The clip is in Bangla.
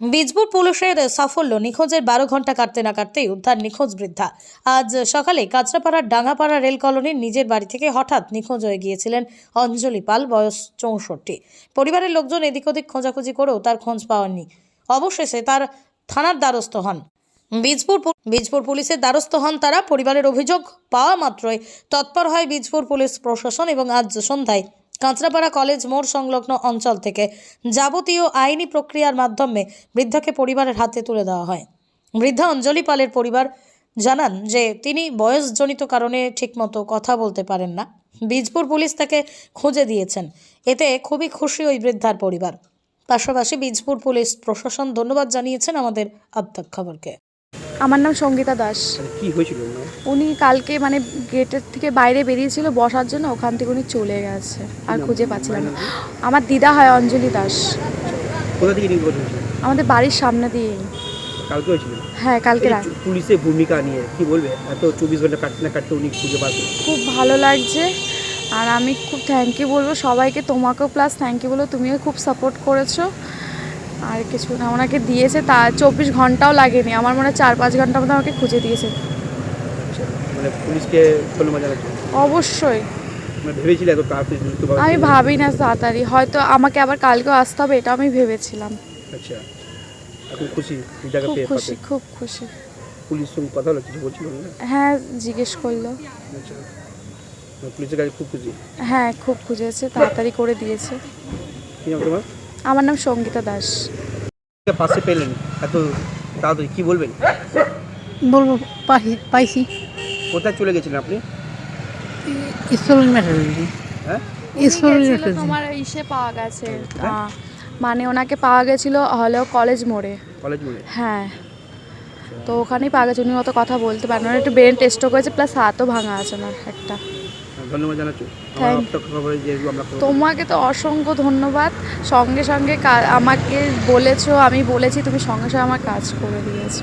বীজপুর পুলিশের সাফল্য নিখোঁজের বারো ঘণ্টা কাটতে না কাটতেই উদ্ধার নিখোঁজ বৃদ্ধা। আজ সকালে কাঁচরাপাড়ার ডাঙ্গাপাড়া রেল কলোনির নিজের বাড়ি থেকে হঠাৎ নিখোঁজ হয়ে গিয়েছিলেন অঞ্জলি পাল, বয়স চৌষট্টি। পরিবারের লোকজন এদিক ওদিক খোঁজাখুঁজি করেও তার খোঁজ পাওয়াননি। অবশেষে তার থানার দ্বারস্থ হন। বীজপুর বীজপুর পুলিশের দ্বারস্থ হন তারা। পরিবারের অভিযোগ পাওয়া মাত্রই তৎপর হয় বীজপুর পুলিশ প্রশাসন এবং আজ সন্ধ্যায় কাঁচরাপাড়া কলেজ মোড় সংলগ্ন অঞ্চল থেকে যাবতীয় আইনি প্রক্রিয়ার মাধ্যমে বৃদ্ধাকে পরিবারের হাতে তুলে দেওয়া হয়। বৃদ্ধা অঞ্জলি পালের পরিবার জানান যে তিনি বয়সজনিত কারণে ঠিকমতো কথা বলতে পারেন না। বীজপুর পুলিশ তাকে খুঁজে দিয়েছেন। এতে খুবই খুশি ওই বৃদ্ধার পরিবার। পাশাপাশি বীজপুর পুলিশ প্রশাসন ধন্যবাদ জানিয়েছেন আমাদের আবতাক খবরকে। আমার নাম সঙ্গীতা দাস। আচ্ছা, কি হয়েছিল? উনি কালকে মানে গেটের থেকে বাইরে বেরিয়েছিল বসার জন্য ওখান থেকে উনি চলে গেছে। আর খুঁজে পাচ্ছিলাম না আমার দিদা হয় অঞ্জলি দাস। কোথা থেকে আমাদের বাড়ির সামনে দিয়ে কালকে হয়েছিল? হ্যাঁ কালকে পুলিশের ভূমিকা নিয়ে কি বলবে? এত চব্বিশ ঘণ্টা কাটতে না কাটতে উনি খুঁজে পাবে খুব ভালো লাগছে। আর আমি খুব থ্যাংক ইউ বলব সবাইকে তোমাকেও প্লাস থ্যাংক ইউ বলব তুমিও খুব সাপোর্ট করেছ। আর কিছু না ওনাকে দিয়েছে তা চব্বিশ ঘন্টাও লাগেনি। আমার মনে হয় চার পাঁচ ঘণ্টার মধ্যে আমাকে খুঁজে দিয়েছে। মানে পুলিশকে ধন্যবাদ জানাচ্ছি। অবশ্যই। মানে এত তাড়াতাড়ি আমি ভাবি না তাড়াতাড়ি হয়তো আমাকে আবার কালকেও আসতে হবে এটা আমি ভেবেছিলাম। আচ্ছা এখন খুশি খুব খুশি খুব খুশি। পুলিশ সঙ্গে কথা হলো কিছু বলছিল না? হ্যাঁ জিজ্ঞেস করল। আচ্ছা পুলিশের কাছে খুব খুশি। হ্যাঁ খুব খুঁজেছে তাড়াতাড়ি করে দিয়েছে। কি নাম তোমার? আমার নাম সঙ্গীতা দাস। পাশে পেলেন? এত তাড়াতাড়ি কি বলবেন? বলব পাই পাইছি। কোথায় চলে গেছিলেন আপনি? হ্যাঁ? স্কুল তোমার ইসে পাওয়া গেছে। হ্যাঁ? মানে ওনাকে পাওয়া গেছিল হলো কলেজ মোড়ে। কলেজ বলে হ্যাঁ। তো ওখানেই পাওয়া গেছে। উনি অত কথা বলতে পারেন ওনার একটু ব্রেন টেস্টও করেছে প্লাস হাতও ভাঙা আছে ওনার একটা। ধন্যবাদ জানাচ্ছি। আমার Thank- আপনার খবরে যে আমরা খবর- তোমাকে তো অসংখ্য ধন্যবাদ। সঙ্গে সঙ্গে কা- আমাকে বলেছ আমি বলেছি তুমি সঙ্গে সঙ্গে আমার কাজ করে দিয়েছ।